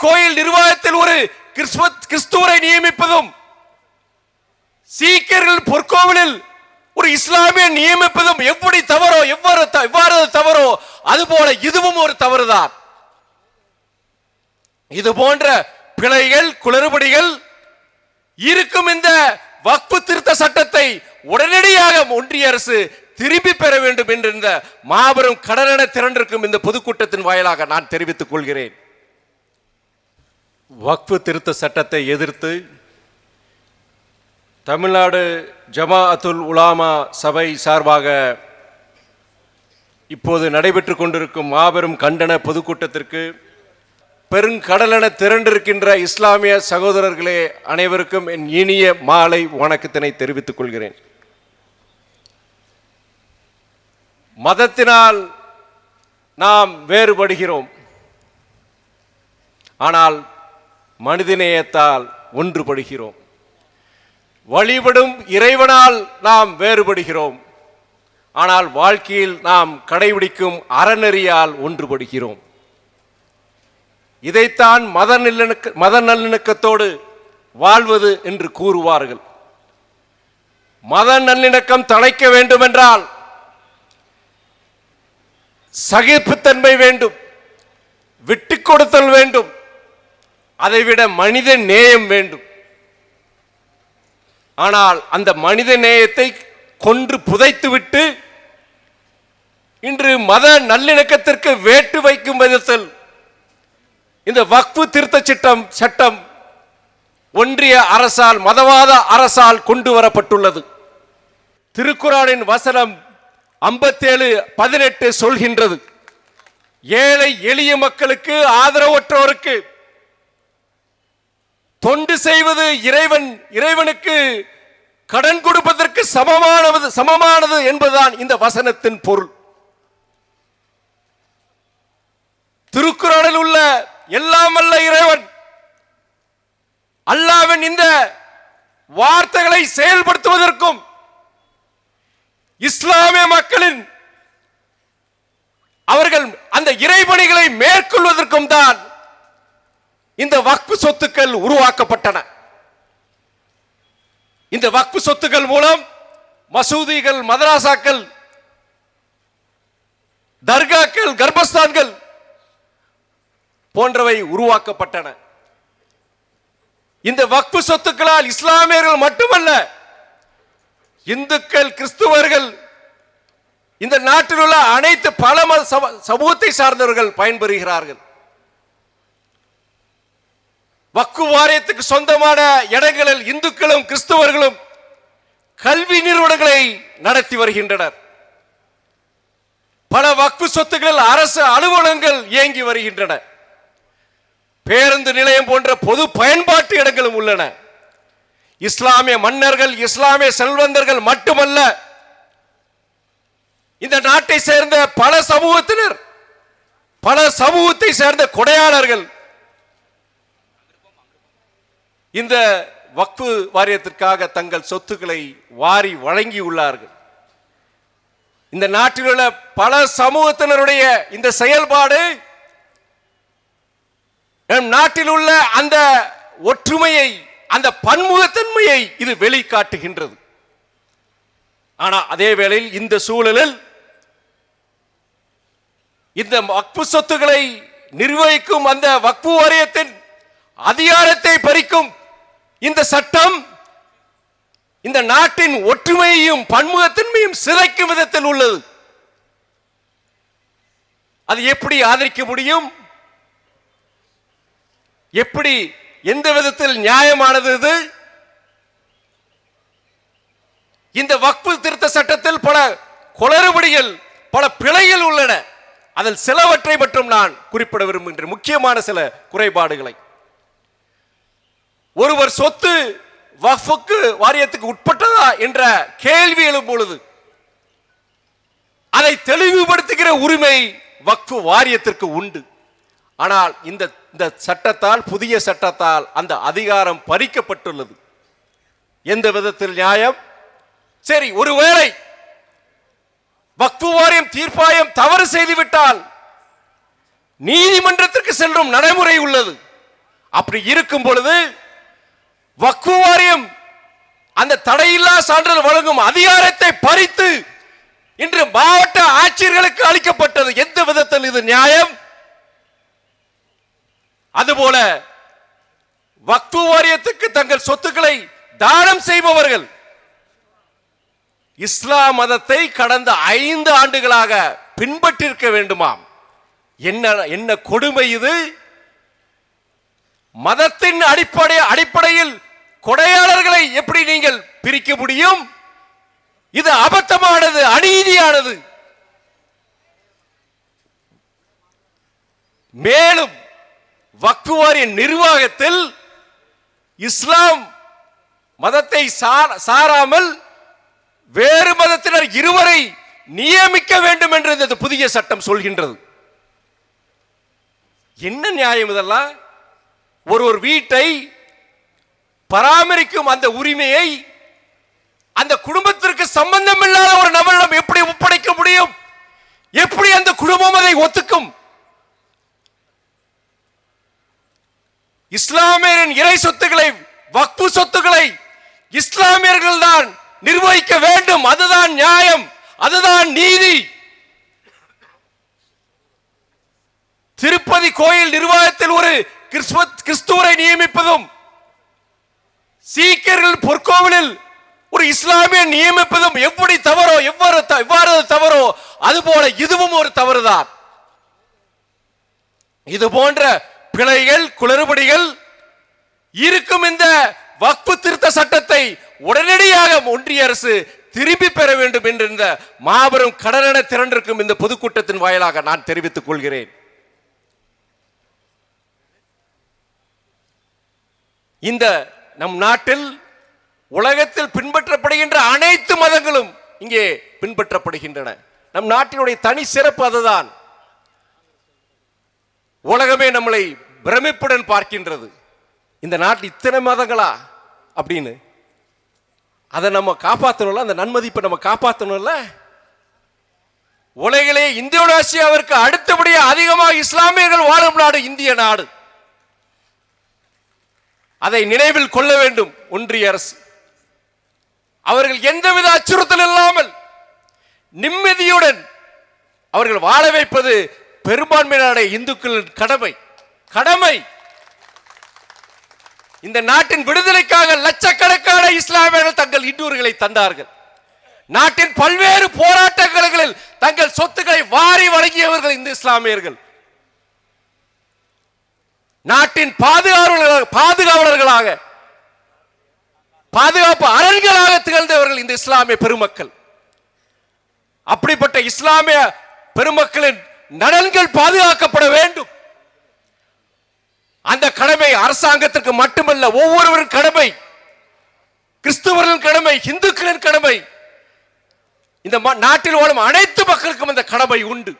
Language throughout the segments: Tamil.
கோயில் நிர்வாகத்தில் ஒரு கிறிஸ்துவரை நியமிப்பதும் சீக்கியர்கள் பொற்கோவிலில் ஒரு இஸ்லாமிய நியமிப்பதும் எப்படி தவறோ எவ்வாறு த- எவ்வாறு தவறோ அதுபோல இதுவும் ஒரு தவறுதான். இது போன்ற பிழைகள் குளறுபடிகள் இருக்கும் இந்த வக்பு திருத்த சட்டத்தை உடனடியாக ஒன்றிய அரசு திரும்பி பெற வேண்டும் என்று இந்த மாபெரும் கடலென திரண்டிருக்கும் இந்த பொதுக்கூட்டத்தின் வாயிலாக நான் தெரிவித்துக் கொள்கிறேன். வக்ஃபு திருத்த சட்டத்தை எதிர்த்து தமிழ்நாடு ஜமா அத்துல் உலாமா சபை சார்பாக இப்போது நடைபெற்று கொண்டிருக்கும் மாபெரும் கண்டன பொதுக்கூட்டத்திற்கு பெருங்கடலென திரண்டிருக்கின்ற இஸ்லாமிய சகோதரர்களே அனைவருக்கும் என் இனிய மாலை வணக்கத்தினை தெரிவித்துக் கொள்கிறேன். மதத்தினால் நாம் வேறுபடுகிறோம். ஆனால் மனிதநேயத்தால் ஒன்றுபடுகிறோம். வழிபடும் இறைவனால் நாம் வேறுபடுகிறோம். ஆனால் வாழ்க்கையில் நாம் கடைபிடிக்கும் அறநெறியால் ஒன்றுபடுகிறோம். இதைத்தான் மத நல்லிணக்க மத நல்லிணக்கத்தோடு வாழ்வது என்று கூறுவார்கள். மத நல்லிணக்கம் தழைக்க வேண்டுமென்றால் சகிப்புத்தன்மை வேண்டும் விட்டு கொடுத்தல் வேண்டும் அதைவிட மனித நேயம் வேண்டும். ஆனால் அந்த மனித நேயத்தை கொன்று புதைத்துவிட்டு இன்று மத நல்லிணக்கத்திற்கு வேட்டு வைக்கும் விதத்தில் இந்த வக்பு திருத்த சட்டம் சட்டம் ஒன்றிய அரசால் மதவாத அரசால் கொண்டு வரப்பட்டுள்ளது. திருக்குறானின் வசனம் ஐம்பத்தேழு பதினெட்டு சொல்கின்றது. ஏழை எளிய மக்களுக்கு ஆதரவற்றோருக்கு தொண்டு செய்வது இறைவன் இறைவனுக்கு கடன் கொடுப்பதற்கு சமமானது சமமானது என்பதுதான் இந்த வசனத்தின் பொருள். திருக்குறளில் உள்ள எல்லாம் வல்ல இறைவன் அல்லாவின் இந்த வார்த்தைகளை செயல்படுத்துவதற்கும் இஸ்லாமிய மக்களின் அவர்கள் அந்த இறைபணிகளை மேற்கொள்வதற்கும் தான் இந்த வக்பு சொத்துக்கள் உருவாக்கப்பட்டன. இந்த வக்பு சொத்துக்கள் மூலம் மசூதிகள் மதராசாக்கள் தர்காக்கள் கர்ப்பஸ்தான்கள் போன்றவை உருவாக்கப்பட்டன. இந்த வக்பு சொத்துக்களால் இஸ்லாமியர்கள் மட்டுமல்ல இந்துக்கள் கிறிஸ்துவர்கள் இந்த நாட்டில் உள்ள அனைத்து பல சமூகத்தை சார்ந்தவர்கள் பயன்பெறுகிறார்கள். வக்கு வாரியத்துக்கு சொந்தமான இடங்களில் இந்துக்களும் கிறிஸ்துவர்களும் கல்வி நிறுவனங்களை நடத்தி வருகின்றனர். பல வக்கு சொத்துக்களில் அரசு அலுவலகங்கள் இயங்கி வருகின்றன. பேருந்து நிலையம் போன்ற பொது பயன்பாட்டு இடங்களும் உள்ளன. இஸ்லாமிய மன்னர்கள் இஸ்லாமிய செல்வந்தர்கள் மட்டுமல்ல இந்த நாட்டை சேர்ந்த பல சமூகத்தினர் பல சமூகத்தை சேர்ந்த கொடையாளர்கள் இந்த வக்பு வாரியத்திற்காக தங்கள் சொத்துக்களை வாரி வழங்கியுள்ளார்கள் இந்த நாட்டில் உள்ள பல சமூகத்தினருடைய இந்த செயல்பாடு நம் நாட்டில் உள்ள அந்த ஒற்றுமையை அந்த பன்முகத்தன்மையை இது வெளிக்காட்டுகின்றது. ஆனா அதே வேளையில் இந்த சூழலில் இந்த வக்பு சொத்துக்களை நிர்வகிக்கும் அந்த வக்பு வாரியத்தின் அதிகாரத்தை பறிக்கும் இந்த சட்டம் இந்த நாட்டின் ஒற்றுமையையும் பன்முகத்தன்மையும் சிதைக்கும் விதத்தில் உள்ளது. அது எப்படி ஆதரிக்க முடியும்? எப்படி எந்த விதத்தில் நியாயமானது இது? இந்த வக்பு திருத்த சட்டத்தில் பல குளறுபடிகள் பல பிழைகள் உள்ளன. அதில் சிலவற்றை மட்டும் நான் குறிப்பிட விரும்புகின்றேன். முக்கியமான சில குறைபாடுகளை. ஒருவர் சொத்து வஃபுக்கு வாரியத்துக்கு உட்பட்டதா என்ற கேள்வி எழும் பொழுது அதை தெளிவுபடுத்துகிற உரிமை வக்ஃபு வாரியத்திற்கு உண்டு. ஆனால் இந்த இந்த சட்டத்தால் புதிய சட்டத்தால் அந்த அதிகாரம் பறிக்கப்பட்டுள்ளது. எந்த விதத்தில் நியாயம்? சரி ஒருவேளை வக்ஃபு வாரியம் தீர்ப்பாயம் தவறு செய்துவிட்டால் நீதிமன்றத்திற்கு செல்லும் நடைமுறை உள்ளது. அப்படி இருக்கும் பொழுது வக்ஃபு வாரியம் அந்த தடையில்லா சான்றிதழ் வழங்கும் அதிகாரத்தை பறித்து இன்று மாவட்ட ஆட்சியர்களுக்கு அளிக்கப்பட்டது. எந்த விதத்தில் இது நியாயம்? அதுபோல வக்ஃபு வாரியத்துக்கு தங்கள் சொத்துக்களை தானம் செய்பவர்கள் இஸ்லாம் மதத்தை கடந்த ஐந்து ஆண்டுகளாக பின்பற்றிருக்க வேண்டுமாம். என்ன என்ன கொடுமை இது? மதத்தின் அடிப்படை அடிப்படையில் கொடையாளர்களை எப்படி நீங்கள் பிரிக்க முடியும்? இது அபத்தமானது அநீதியானது. மேலும் வக்குவாரின் நிர்வாகத்தில் இஸ்லாம் மதத்தை சாராமல் வேறு மதத்தினர் இருவரை நியமிக்க வேண்டும் என்று இந்த புதிய சட்டம் சொல்கின்றது. என்ன நியாயம் இதெல்லாம்? ஒரு ஒரு வீட்டை பராமரிக்கும் அந்த உரிமையை அந்த குடும்பத்திற்கு சம்பந்தம் இல்லாத ஒரு நபரிடம் எப்படி ஒப்படைக்க முடியும்? எப்படி அந்த குடும்பம் அதை ஒத்துக்கும்? இஸ்லாமியரின் இறை சொத்துக்களை வக்பு சொத்துக்களை இஸ்லாமியர்கள் தான் நிர்வகிக்க வேண்டும். அதுதான் நியாயம். அதுதான் நீதி. திருப்பதி கோயில் நிர்வாகத்தில் ஒரு கிறிஸ்துவரை நியமிப்பதும் சீக்கியர்கள் பொற்கோவிலில் ஒரு இஸ்லாமிய நியமிப்பதும் எப்படி தவறோ எவ்வாறு எவ்வாறு எவ்வாறு அது தவறோ அதுபோல இதுவும் ஒரு தவறுதான். இது போன்ற பிழைகள் குளறுபடிகள் இருக்கும் இந்த வக்பு திருத்த சட்டத்தை உடனடியாக ஒன்றிய அரசு திரும்பி பெற வேண்டும் என்றிருந்த இந்த மாபெரும் கடலென திரண்டிருக்கும் இந்த பொதுக்கூட்டத்தின் வாயிலாக நான் தெரிவித்துக் கொள்கிறேன். இந்த நம் நாட்டில் உலகத்தில் பின்பற்றப்படுகின்ற அனைத்து மதங்களும் இங்கே பின்பற்றப்படுகின்றன. நம் நாட்டினுடைய தனி சிறப்பு அதுதான். உலகமே நம்மளை பிரமிப்புடன் பார்க்கின்றது. இந்த நாட்டில் இத்தனை மதங்களா? அப்படின்னு. அதை நம்ம காப்பாற்றணும்ல அந்த நன்மதிப்பை நம்ம காப்பாற்றணும்ல உலகிலே இந்தோனேசியாவிற்கு அடுத்தபடியாக அதிகமாக இஸ்லாமியர்கள் வாழும் நாடு இந்திய நாடு. அதை நினைவில் கொள்ள வேண்டும் ஒன்றிய அரசு. அவர்கள் எந்தவித அச்சுறுத்தல் இல்லாமல் நிம்மதியுடன் அவர்கள் வாழ வைப்பது பெரும்பான்மையினருடைய இந்துக்களின் கடமை. கடமை! இந்த நாட்டின் விடுதலைக்காக லட்சக்கணக்கான இஸ்லாமியர்கள் தங்கள் இன்னூர்களை தந்தார்கள். நாட்டின் பல்வேறு போராட்டங்களில் தங்கள் சொத்துக்களை வாரி வழங்கியவர்கள் இந்த இஸ்லாமியர்கள். நாட்டின் பாதுகாவலர்களாக பாதுகாவலர்களாக பாதுகாப்பு அரண்களாக திகழ்ந்தவர்கள் இந்த இஸ்லாமிய பெருமக்கள். அப்படிப்பட்ட இஸ்லாமிய பெருமக்களின் நலன்கள் பாதுகாக்கப்பட வேண்டும். அந்த கடமை அரசாங்கத்திற்கு மட்டுமல்ல ஒவ்வொருவரின் கடமை கிறிஸ்துவர்களின் கடமை இந்துக்களின் கடமை இந்த நாட்டில் வாழும் அனைத்து மக்களுக்கும் அந்த கடமை உண்டு.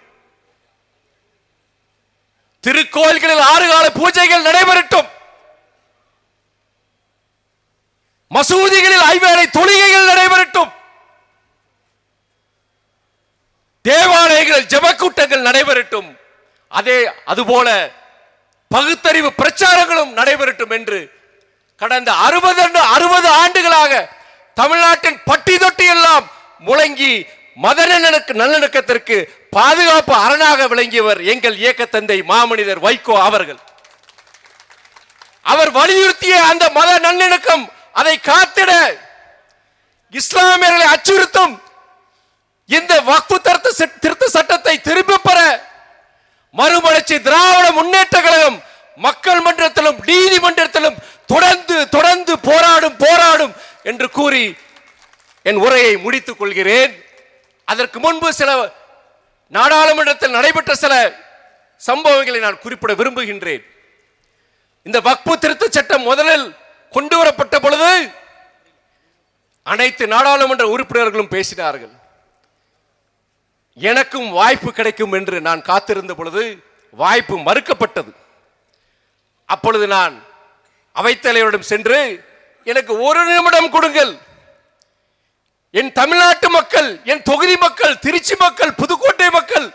திருக்கோயில்களில் ஆறு கால பூஜைகள் நடைபெறட்டும். மசூதிகளில் ஐவேளை தொழுகைகள் நடைபெறட்டும். தேவாலயங்களில் ஜெபக்கூட்டங்கள் நடைபெறட்டும். அதே அதுபோல பகுத்தறிவு பிரச்சாரங்களும் நடைபெறட்டும் என்று கடந்த அறுபது அறுபது ஆண்டுகளாக தமிழ்நாட்டின் பட்டி தொட்டி எல்லாம் முழங்கி மத நல்லிணக்கத்திற்கு பாதுகாப்பு அரணாக விளங்கியவர் எங்கள் இயக்க தந்தை மாமனிதர் வைகோ அவர்கள். அவர் வலியுறுத்திய அந்த மத நல்லிணக்கம் அதை காத்திட இஸ்லாமியர்களை அச்சுறுத்தும் இந்த வக்பு திருத்த திருத்த சட்டத்தை திரும்ப பெற மறுமலர்ச்சி திராவிட முன்னேற்ற கழகம் மக்கள் மன்றத்திலும் நீதிமன்றத்திலும் தொடர்ந்து தொடர்ந்து போராடும் போராடும் என்று கூறி என் உரையை முடித்துக் கொள்கிறேன். அதற்கு முன்பு சில நாடாளுமன்றத்தில் நடைபெற்ற சில சம்பவங்களை நான் குறிப்பிட விரும்புகின்றேன். இந்த வக்பு திருத்த சட்டம் முதலில் கொண்டு வரப்பட்ட பொழுது அனைத்து நாடாளுமன்ற உறுப்பினர்களும் பேசினார்கள். எனக்கும் வாய்ப்பு கிடைக்கும் என்று நான் காத்திருந்த பொழுது வாய்ப்பு மறுக்கப்பட்டது. அப்பொழுது நான் அவைத்தலைவரிடம் சென்று எனக்கு ஒரு நிமிடம் கொடுங்கள். என் தமிழ்நாட்டு மக்கள் என் தொகுதி மக்கள் திருச்சி மக்கள் புதுக்கோட்டை மக்கள்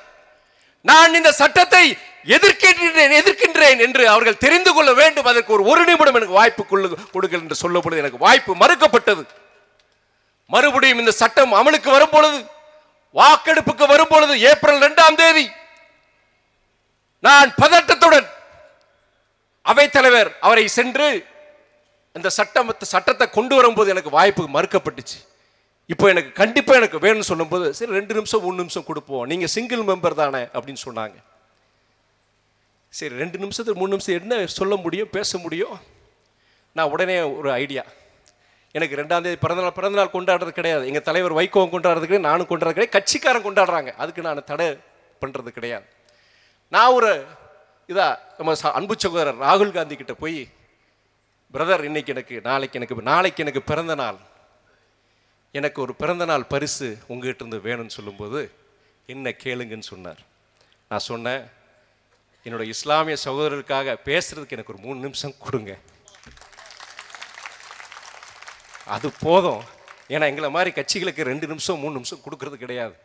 நான் இந்த சட்டத்தை எதிர்க்கின்றேன் எதிர்க்கின்றேன் என்று அவர்கள் தெரிந்து கொள்ள வேண்டும். அதற்கு ஒரு ஒரு நிமிடம் எனக்கு வாய்ப்பு கொள்ளு- கொடுங்கள் என்று சொல்லப்படுது எனக்கு வாய்ப்பு மறுக்கப்பட்டது. மறுபடியும் இந்த சட்டம் அமலுக்கு வரும்பொழுது வாக்கெடுப்புக்கு வரும்பொழுது ஏப்ரல் இரண்டாம் தேதி நான் பதட்டத்துடன் அவைத்தலைவர் அவரை சென்று இந்த சட்டம் சட்டத்தை கொண்டு வரும்போது எனக்கு வாய்ப்பு மறுக்கப்பட்டுச்சு. இப்போ எனக்கு கண்டிப்பாக எனக்கு வேணும்னு சொல்லும்போது சரி ரெண்டு நிமிஷம் மூணு நிமிஷம் கொடுப்போம். நீங்கள் சிங்கிள் மெம்பர் தானே அப்படின்னு சொன்னாங்க. சரி ரெண்டு நிமிஷத்துக்கு மூணு நிமிஷம் என்ன சொல்ல முடியும் பேச முடியும்? நான் உடனே ஒரு ஐடியா எனக்கு ரெண்டாம் தேதி பிறந்தநாள் பிறந்தநாள் கொண்டாடுறது கிடையாது. எங்கள் தலைவர் வைகோவும் கொண்டாடுறது கிடையாது நானும் கொண்டாடுறது கிடையாது. கட்சிக்காரன் கொண்டாடுறாங்க. அதுக்கு நான் தடை பண்ணுறது கிடையாது. நான் ஒரு இதா நம்ம ச- அன்பு சகோதரர் ராகுல் காந்தி கிட்ட போய் பிரதர் இன்னைக்கு எனக்கு நாளைக்கு எனக்கு நாளைக்கு எனக்கு பிறந்த நாள். எனக்கு ஒரு பிறந்தநாள் பரிசு உங்ககிட்ட இருந்து வேணும்னு சொல்லும்போது என்ன கேளுங்கன்னு சொன்னார். நான் சொன்னேன் என்னோடய இஸ்லாமிய சகோதரருக்காக பேசுகிறதுக்கு எனக்கு ஒரு மூணு நிமிஷம் கொடுங்க. அது போதும். ஏன்னா எங்களை மாதிரி கட்சிகளுக்கு ரெண்டு நிமிஷம் மூணு நிமிஷம் கொடுக்கறது கிடையாது.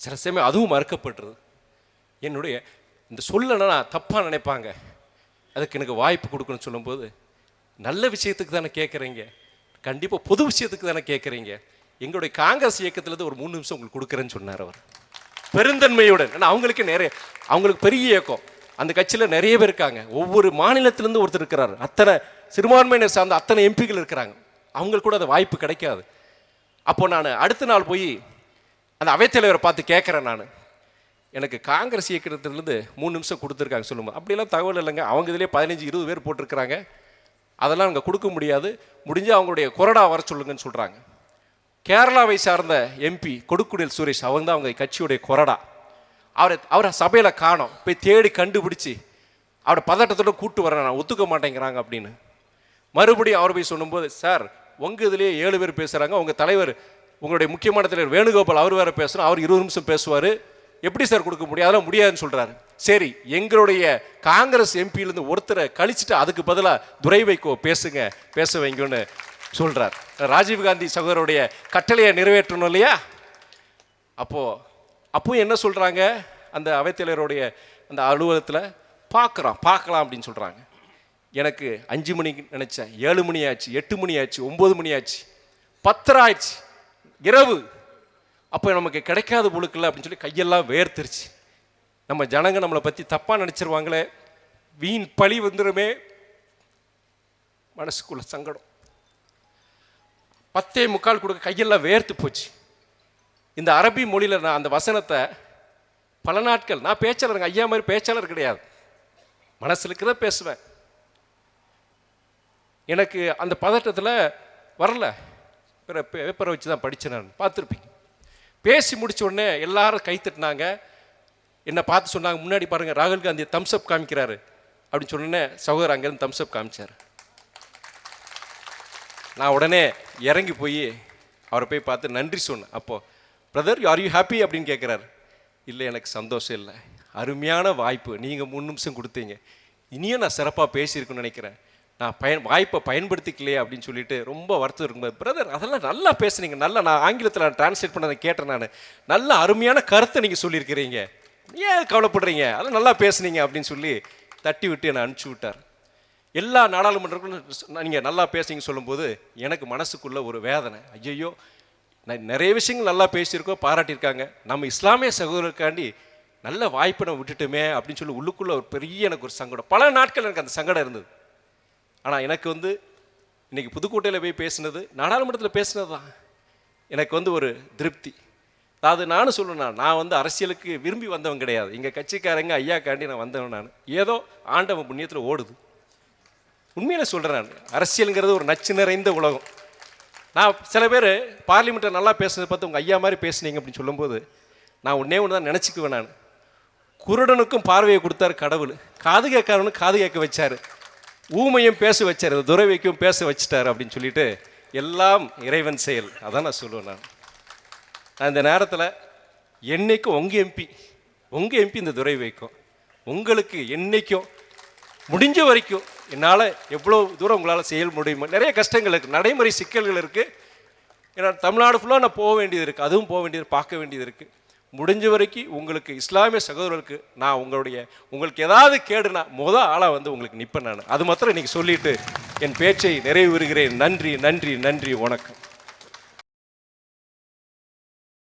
சில சமயம் அதுவும் மறுக்கப்பட்டுருது என்னுடைய இந்த சொல்லணும்னா தப்பாக நினைப்பாங்க. அதுக்கு எனக்கு வாய்ப்பு கொடுக்கணும்னு சொல்லும்போது நல்ல விஷயத்துக்கு தானே கேட்குறீங்க கண்டிப்பாக பொது விஷயத்துக்கு தானே கேட்குறீங்க எங்களுடைய காங்கிரஸ் இயக்கத்துலேருந்து ஒரு மூணு நிமிஷம் உங்களுக்கு கொடுக்குறேன்னு சொன்னார் அவர். பெருந்தன்மையுடன் ஏன்னா அவங்களுக்கு நிறைய அவங்களுக்கு பெரிய இயக்கம். அந்த கட்சியில் நிறைய பேர் இருக்காங்க. ஒவ்வொரு மாநிலத்திலேருந்து ஒருத்தர் இருக்கிறார். அத்தனை சிறுபான்மையினர் சார்ந்த அத்தனை எம்பிகள் இருக்கிறாங்க. அவங்களுக்கு கூட அந்த வாய்ப்பு கிடைக்காது. அப்போ நான் அடுத்த நாள் போய் அந்த அவைத்தலைவரை பார்த்து கேட்குறேன் நான். எனக்கு காங்கிரஸ் இயக்கத்திலேருந்து மூணு நிமிஷம் கொடுத்துருக்காங்க சொல்லுங்கள் அப்படிலாம் தகவல் இல்லைங்க. அவங்க இதிலே பதினஞ்சு இருபது பேர் போட்டிருக்கிறாங்க. அதெல்லாம் அங்கே கொடுக்க முடியாது. முடிஞ்சு அவங்களுடைய கொரடா வர சொல்லுங்கன்னு சொல்கிறாங்க கேரளாவை சார்ந்த எம்பி கொடுக்குடில் சுரேஷ் அவங்க தான் அவங்க கட்சியுடைய கொறடா. அவரை அவரை சபையில் காணோம். போய் தேடி கண்டுபிடிச்சி அவரை பதட்டத்தோட கூட்டு வரேன் நான் ஒத்துக்க மாட்டேங்கிறாங்க அப்படின்னு. மறுபடியும் அவர் போய் சொல்லும்போது சார் உங்கள் இதுலேயே ஏழு பேர் பேசுகிறாங்க உங்கள் தலைவர் உங்களுடைய முக்கியமான தலைவர் வேணுகோபால் அவர் வேறு பேசுகிறோம் அவர் இருபது நிமிஷம் பேசுவார். எப்படி சார் கொடுக்க முடியும்? அதெல்லாம் முடியாதுன்னு சொல்கிறாரு சரி எங்களுடைய காங்கிரஸ் எம்பியிலேருந்து ஒருத்தரை கழிச்சுட்டு அதுக்கு பதிலாக துரை வைக்கோ பேசுங்க பேச வைங்கன்னு சொல்கிறார் ராஜீவ்காந்தி சகோதரருடைய கட்டளையை நிறைவேற்றணும் இல்லையா? அப்போது அப்போ என்ன சொல்கிறாங்க அந்த அவைத்தலைவருடைய அந்த அலுவலகத்தில் பார்க்குறோம் பார்க்கலாம் அப்படின்னு சொல்கிறாங்க எனக்கு அஞ்சு மணிக்கு நினச்சேன் ஏழு மணி ஆச்சு எட்டு மணி ஆச்சு ஒம்பது மணி ஆச்சு பத்தரை ஆயிடுச்சு இரவு. அப்போ நமக்கு கிடைக்காத பொழுக்கல அப்படின்னு சொல்லி கையெல்லாம் வேர்த்துருச்சு. நம்ம ஜனங்க நம்மளை பற்றி தப்பாக நினச்சிருவாங்களே. வீண் பழி வந்துருமே. மனசுக்குள்ள சங்கடம். பத்தே முக்கால் கொடுக்க கையெல்லாம் வேர்த்து போச்சு. இந்த அரபி மொழியில் நான் அந்த வசனத்தை பல நாட்கள் நான் பேச்சாளருங்க ஐயா மாதிரி பேச்சாளர் கிடையாது. மனசில் இருக்கிறத பேசுவேன். எனக்கு அந்த பதட்டத்தில் வரல. பேப்பரை வச்சு தான் படித்தேன் நான். பார்த்துருப்பீங்க. பேசி முடிச்ச உடனே எல்லாரும் கை தட்டினாங்க. என்னை பார்த்து சொன்னாங்க முன்னாடி பாருங்கள் ராகுல் காந்தி தம்ஸ்அப் காமிக்கிறாரு. அப்படின்னு சொன்னோடனே சகோதரர் அங்கேருந்து தம்ஸ்அப் காமிச்சார். நான் உடனே இறங்கி போய் அவரை போய் பார்த்து நன்றி சொன்னேன் அப்போது பிரதர் ஆர் யூ ஹாப்பி அப்படின்னு கேட்குறாரு இல்லை எனக்கு சந்தோஷம் இல்லை. அருமையான வாய்ப்பு. நீங்கள் மூணு நிமிஷம் கொடுத்தீங்க. இனியும் நான் சிறப்பாக பேசியிருக்குன்னு நினைக்கிறேன். நான் பயன் வாய்ப்பை பயன்படுத்திக்கலையே அப்படின்னு சொல்லிட்டு ரொம்ப வருத்தம் இருக்கும்போது பிரதர் அதெல்லாம் நல்லா பேசுனீங்க. நல்லா நான் ஆங்கிலத்தில் நான் டிரான்ஸ்லேட் பண்ணதை கேட்டேன் நான். நல்ல அருமையான கருத்தை நீங்கள் சொல்லியிருக்கிறீங்க. ஏன் கவலைப்படுறீங்க? அதெல்லாம் நல்லா பேசுனீங்க அப்படின்னு சொல்லி தட்டி விட்டு என்னை அனுப்பிச்சி விட்டார். எல்லா நாடாளுமன்றங்களும் நீங்கள் நல்லா பேசுங்க சொல்லும்போது எனக்கு மனசுக்குள்ள ஒரு வேதனை. ஐயையோ நான் நிறைய விஷயங்கள் நல்லா பேசியிருக்கோம் பாராட்டியிருக்காங்க. நம்ம இஸ்லாமிய சகோதரருக்காண்டி நல்ல வாய்ப்பை நம்ம விட்டுட்டுமே அப்படின்னு சொல்லி உள்ளுக்குள்ள ஒரு பெரிய எனக்கு ஒரு சங்கடம். பல நாட்கள் எனக்கு அந்த சங்கடம் இருந்தது. ஆனால் எனக்கு வந்து இன்றைக்கி புதுக்கோட்டையில் போய் பேசினது நாடாளுமன்றத்தில் பேசினது தான். எனக்கு வந்து ஒரு திருப்தி. அதாவது நானும் சொல்லணும்னா நான் வந்து அரசியலுக்கு விரும்பி வந்தவன் கிடையாது. எங்கள் கட்சிக்காரங்க ஐயா காண்டி நான் வந்தவன் நான். ஏதோ ஆண்டவன் புண்ணியத்தில் ஓடுது. உண்மையில சொல்கிறேன் நான். அரசியலுங்கிறது ஒரு நச்சு நிறைந்த உலகம். நான் சில பேர் பார்லிமெண்ட்டில் நல்லா பேசுனதை பார்த்து உங்கள் ஐயா மாதிரி பேசுனீங்க அப்படின்னு சொல்லும்போது நான் ஒன்றே ஒன்று தான் நினச்சிக்குவேன் நான். குருடனுக்கும் பார்வையை கொடுத்தாரு கடவுள். காது கேட்காரனும் காது கேட்க வச்சார். ஊமையும் பேச வச்சார். துறவைக்கும் பேச வச்சிட்டாரு அப்படின்னு சொல்லிட்டு எல்லாம் இறைவன் செயல். அதான் நான் சொல்லுவேன் நான். நான் இந்த நேரத்தில் என்னைக்கும் உங்கள் எம்பி உங்கள் எம்பி இந்த துறை வைக்கும். உங்களுக்கு என்னைக்கும் முடிஞ்ச வரைக்கும் என்னால் எவ்வளோ தூரம் உங்களால் செய்ய முடியுமோ நிறைய கஷ்டங்கள் இருக்குது நடைமுறை சிக்கல்கள் இருக்குது ஏன்னா தமிழ்நாடு ஃபுல்லாக நான் போக வேண்டியது இருக்குது அதுவும் போக வேண்டியது பார்க்க வேண்டியது இருக்குது முடிஞ்ச வரைக்கும் உங்களுக்கு இஸ்லாமிய சகோதரர்களுக்கு நான் உங்களுடைய உங்களுக்கு ஏதாவது கேடுனா முத ஆளாக வந்து உங்களுக்கு நிற்பேன் நான். அது மாத்திரம் இன்றைக்கி சொல்லிவிட்டு என் பேச்சை நிறைவு வருகிறேன் நன்றி நன்றி நன்றி வணக்கம்.